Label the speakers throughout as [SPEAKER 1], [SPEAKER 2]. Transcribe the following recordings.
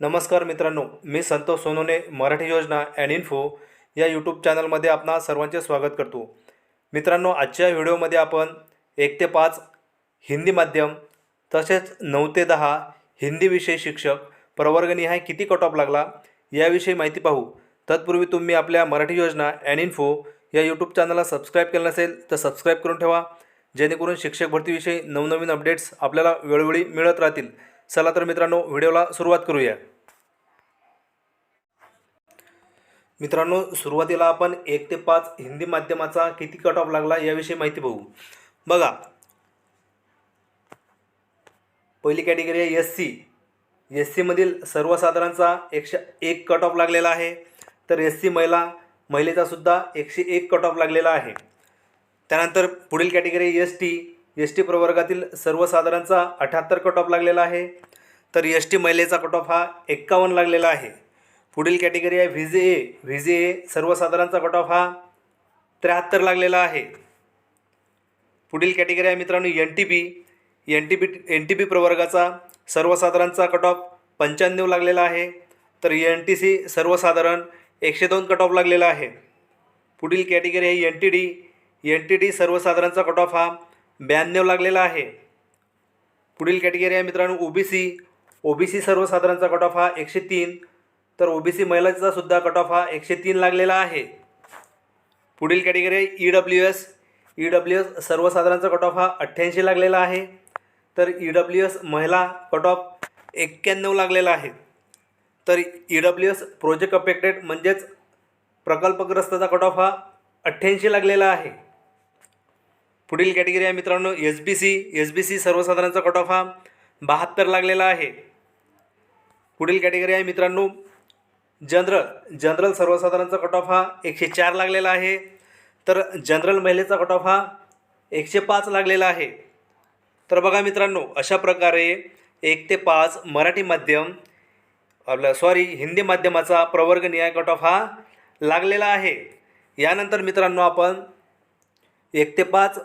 [SPEAKER 1] नमस्कार मित्रांनो मी संतोष सोनोने मराठी योजना अँड इन्फो या यूट्यूब चॅनलमध्ये आपणा सर्वांचे स्वागत करतो. मित्रांनो आजच्या व्हिडिओमध्ये आपण एक ते पाच हिंदी माध्यम तसेच नऊ ते दहा हिंदी विषय शिक्षक प्रवर्गनिहाय किती कट ऑफ लागला याविषयी माहिती पाहू. तत्पूर्वी तुम्ही आपल्या मराठी योजना अँड इन्फो या यूट्यूब चॅनलला सबस्क्राईब केलं नसेल तर सबस्क्राईब करून ठेवा. जेणेकरून शिक्षक भरतीविषयी नवनवीन अपडेट्स आपल्याला वेळोवेळी मिळत राहतील. चला तर मित्रांनो व्हिडिओला सुरुवात करूया. मित्रांनो सुरुवातीला आपण एक ते पाच हिंदी माध्यमाचा किती कट ऑफ लागला याविषयी माहिती बघू. बघा. पहिली कॅटेगरी आहे एस सी एस सीमधील सर्वसाधारणचा एकशे एक कट ऑफ लागलेला आहे. तर एस सी महिला महिलेचासुद्धा एकशे एक कट ऑफ लागलेला आहे. त्यानंतर पुढील category S T S T प्रवर्गातील सर्वसाधारणचा अठ्याहत्तर कट ऑफ लागलेला आहे. तर एस टी महिलेचा कट ऑफ हा एक्कावन्न लागलेला आहे. पुढील कॅटेगरी आहे V J A V J ए सर्वसाधारणचा कट ऑफ हा त्र्याहत्तर लागलेला आहे. पुढील कॅटेगरी आहे मित्रांनो N T P N T P N T P प्रवर्गाचा सर्वसाधारणचा कट ऑफ पंच्याण्णव लागलेला आहे. तर एन टी सी सर्वसाधारण एकशे दोन कट ऑफ लागलेला आहे. पुढील कॅटेगरी आहे N T D N T D सर्वसाधारणचा cut off हा ब्याण्णव लागलेला आहे. पुढील कॅटेगरी आहे मित्रांनो O B C O B C सर्वसाधारणचा cut off हा एकशे तीन. तर ओ बी सी महिलाचा सुद्धा कट ऑफ हा एकशे तीन लागलेला आहे. पुढील कॅटेगरी आहे E W S E W S सर्वसाधारणचा cut off हा अठ्ठ्याऐंशी लागलेला आहे. तर ई डब्ल्यू एस महिला कट ऑफ एक्क्याण्णव लागलेला आहे. तर E W S project affected म्हणजेच प्रकल्पग्रस्ताचा कट ऑफ हा अठ्ठ्याऐंशी लागलेला आहे. पुढील कॅटेगरी आहे मित्रांनो S B C S B C सर्वसाधारणचा cut off हा बहात्तर लागलेला आहे. पुढील कॅटेगरी आहे मित्रांनो जनरल. जनरल सर्वसाधारणचा कट ऑफ हा एकशे चार लागलेला आहे. तर जनरल महिलेचा कट ऑफ हा एकशे पाच लागलेला आहे. तर बघा मित्रांनो अशा प्रकारे एक ते पाच मराठी माध्यम आपलं सॉरी हिंदी माध्यमाचा प्रवर्ग निहाय कट ऑफ हा लागलेला आहे. यानंतर मित्रांनो आपण एक ते पाच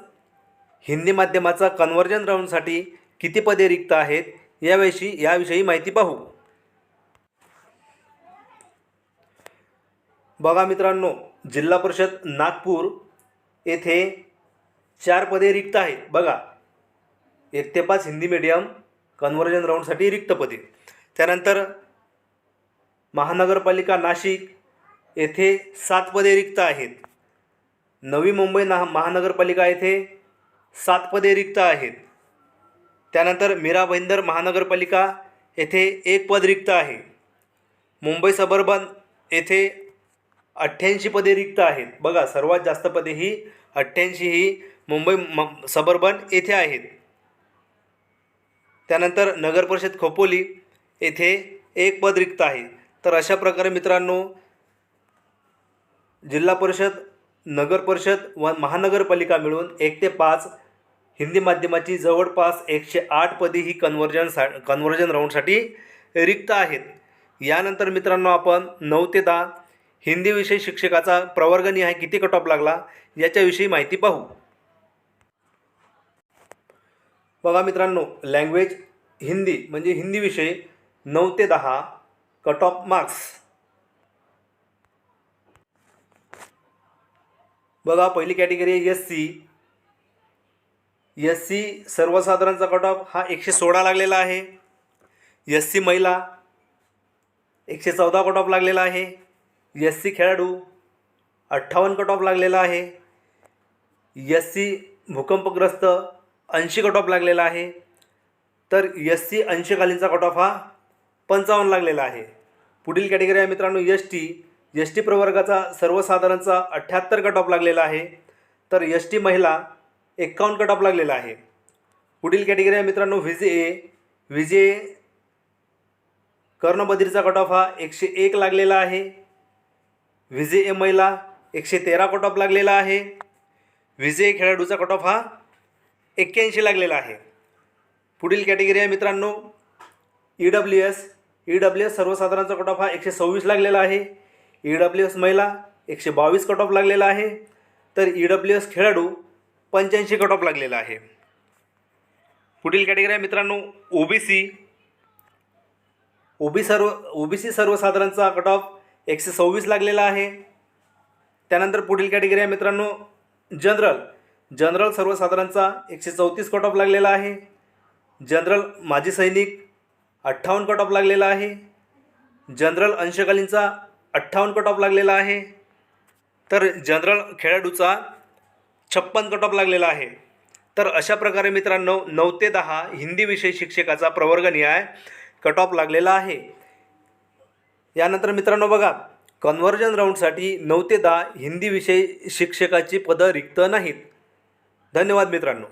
[SPEAKER 1] हिंदी माध्यमाचा कन्वर्जन राऊंडसाठी किती पदे रिक्त आहेत याविषयी याविषयी माहिती पाहू. बघा मित्रांनो जिल्हा परिषद नागपूर येथे चार पदे रिक्त आहेत. बघा एक ते पाच हिंदी मीडियम कन्वर्जन राऊंडसाठी रिक्त पदे. त्यानंतर महानगरपालिका नाशिक येथे सात पदे रिक्त आहेत. नवी मुंबई ना महानगरपालिका येथे सात पदे रिक्त आहेत. त्यानंतर मीरा भाईंदर महानगरपालिका येथे एक पद रिक्त आहे. मुंबई सबर्बन येथे अठ्ठ्याऐंशी पदे रिक्त आहेत. बघा सर्वात जास्त पदे ही अठ्ठ्याऐंशी ही मुंबई म सबर्बन येथे आहेत. त्यानंतर नगर परिषद खोपोली येथे एक पद रिक्त आहे. तर अशा प्रकारे मित्रांनो जिल्हा परिषद नगर परिषद व महानगरपालिका मिळून एक ते पाच हिंदी माध्यमाची जवळपास एकशे आठ पदी ही कन्वर्जन सा कन्वर्जन राऊंडसाठी रिक्त आहेत. यानंतर मित्रांनो आपण नऊ ते दहा हिंदी विषय शिक्षकाचा प्रवर्गनिहाय किती कट ऑफ लागला याच्याविषयी माहिती पाहू. बघा मित्रांनो लँग्वेज हिंदी म्हणजे हिंदी विषय नऊ ते दहा कट ऑफ मार्क्स बघा पहिली कॅटेगरी आहे एस सी एस सी सर्वसाधारणचा कट ऑफ हा एकशे सोळा लागलेला आहे. एस सी महिला एकशे चौदा कट ऑफ लागलेला आहे. एस सी खेळाडू अठ्ठावन्न कट ऑफ लागलेला आहे. एस सी भूकंपग्रस्त ऐंशी कट ऑफ लागलेला आहे. तर एस सी ऐंशीकालीनचा कट ऑफ हा पंचावन्न लागलेला आहे. पुढील कॅटेगरी आहे मित्रांनो एस टी एस टी प्रवर्गाचा सर्वसाधारणचा अठ्ठ्याहत्तर कट ऑफ लागलेला आहे. तर एस टी महिला एक्कावन्न कट ऑफ लागलेला आहे. पुढील कॅटेगरी आहे मित्रांनो विजे जे ए जे ए कर्णबधीरचा कट ऑफ हा एकशे एक लागलेला आहे. विजे जे ए महिला एकशे तेरा कट ऑफ लागलेला आहे. व्ही जे ए खेळाडूचा कट ऑफ हा एक्क्याऐंशी लागलेला आहे. पुढील कॅटेगरी आहे मित्रांनो E W S E W S सर्वसाधारणचा cut off हा एकशे सव्वीस लागलेला आहे. ई डब्ल्यू एस महिला एकशे बावीस कट ऑफ लागलेला आहे. तर ई डब्ल्यू एस खेळाडू पंच्याऐंशी कट ऑफ लागलेला आहे. पुढील कॅटेगरी आहे मित्रांनो ओ बी सी ओबी सर्व ओबीसी सर्वसाधारणचा कट ऑफ एकशे सव्वीस लागलेला आहे. त्यानंतर पुढील कॅटेगरी आहे मित्रांनो जनरल. जनरल सर्वसाधारणचा एकशे चौतीस कट ऑफ लागलेला आहे. जनरल माजी सैनिक अठ्ठावन्न कट ऑफ लागलेला आहे. जनरल अंशकालीनचा अठ्ठावन्न कट ऑफ लागलेला आहे. तर जनरल खेळाडूचा छप्पन कट ऑफ लागलेला आहे. तर अशा प्रकारे मित्रांनो नऊ ते दहा हिंदी विषय शिक्षकाचा प्रवर्गनिहाय कट ऑफ लागलेला आहे. यानंतर मित्रांनो बघा कन्व्हर्जन राऊंडसाठी नऊ ते दहा हिंदी विषय शिक्षकाची पदं रिक्त नाहीत. धन्यवाद मित्रांनो.